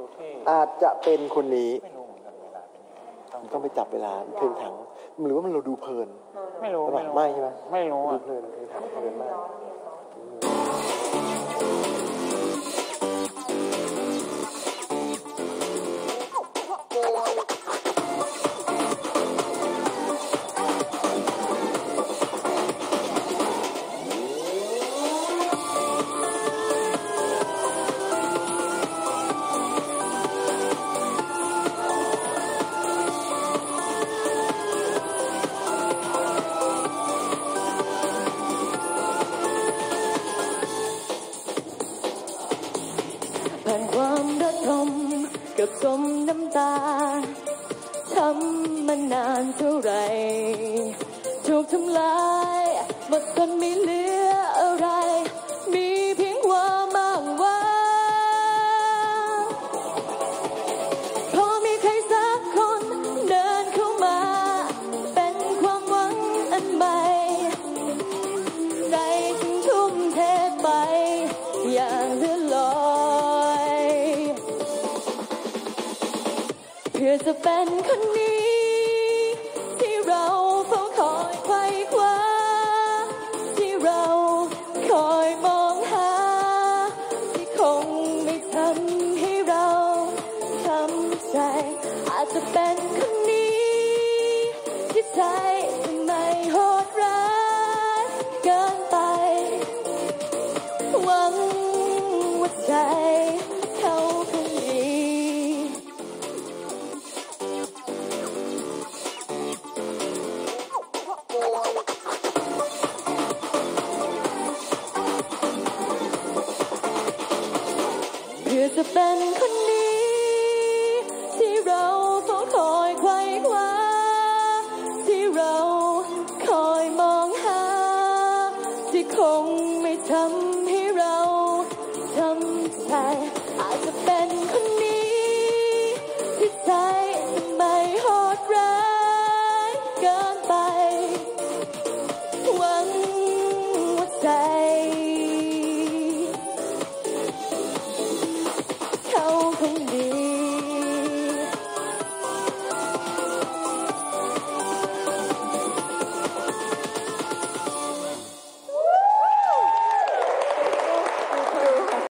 ดูที่อาจจะเป็นคนนี้ไม่รู้เหมือนกันเวลาเป็นยังไงต้องต้องไปจับเวลาเพลงถัง หรือว่ามันเราดูเพลิน ไม่รู้หรือเปไม่ล่ารู้ไม่ใช่ไหมไม่รู้ดูอะเพลินเพลงถังเพลินมากผ่ ทมกับสมน้ำตาทำมานานเท่าไรถูกทำลายหมดจนไม่เหลือ พื่อจะเป็นคนนี้ ที่เราเฝ้าคอยไขว้คว้าที่เราคอยมองหา ที่คงไม่ทำให้เราช้ำใจ อาจจะเป็นคนนี้ ที่ใจ จะเป็นคนนี้ ที่เราเฝ้าคอยไขว้คว้าที่เราคอยมองหา ที่คงไม่ทำ